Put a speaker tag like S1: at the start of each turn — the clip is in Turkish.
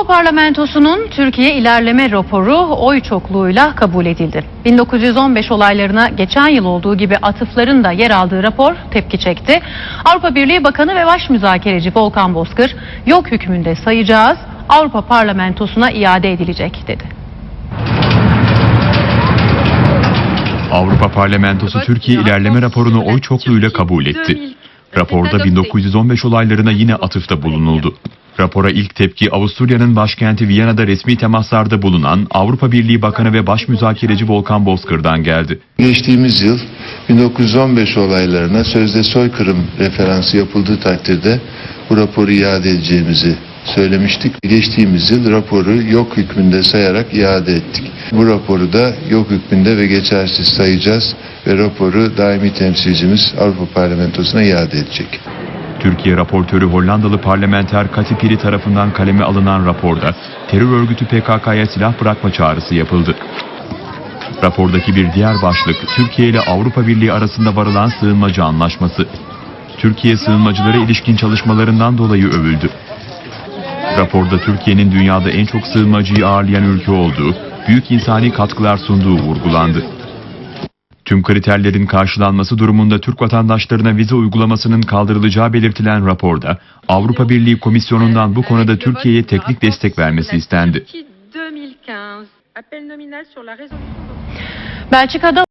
S1: Avrupa Parlamentosu'nun Türkiye ilerleme raporu oy çokluğuyla kabul edildi. 1915 olaylarına geçen yıl olduğu gibi atıfların da yer aldığı rapor tepki çekti. Avrupa Birliği Bakanı ve Baş Müzakereci Volkan Bozkır, yok hükmünde sayacağız, Avrupa Parlamentosu'na iade edilecek dedi.
S2: Avrupa Parlamentosu Türkiye ilerleme raporunu oy çokluğuyla kabul etti. Raporda 1915 olaylarına yine atıfta bulunuldu. Rapora ilk tepki Avusturya'nın başkenti Viyana'da resmi temaslarda bulunan Avrupa Birliği Bakanı ve Baş Müzakereci Volkan Bozkır'dan geldi.
S3: Geçtiğimiz yıl 1915 olaylarına sözde soykırım referansı yapıldığı takdirde bu raporu iade edeceğimizi söylemiştik. Geçtiğimiz yıl raporu yok hükmünde sayarak iade ettik. Bu raporu da yok hükmünde ve geçersiz sayacağız ve raporu daimi temsilcimiz Avrupa Parlamentosu'na iade edecek.
S2: Türkiye raportörü Hollandalı parlamenter Kati Piri tarafından kaleme alınan raporda terör örgütü PKK'ya silah bırakma çağrısı yapıldı. Rapordaki bir diğer başlık Türkiye ile Avrupa Birliği arasında varılan sığınmacı anlaşması. Türkiye sığınmacılara ilişkin çalışmalarından dolayı övüldü. Raporda Türkiye'nin dünyada en çok sığınmacıyı ağırlayan ülke olduğu, büyük insani katkılar sunduğu vurgulandı. Tüm kriterlerin karşılanması durumunda Türk vatandaşlarına vize uygulamasının kaldırılacağı belirtilen raporda Avrupa Birliği Komisyonu'ndan bu konuda Türkiye'ye teknik destek vermesi istendi.
S1: Belçika'da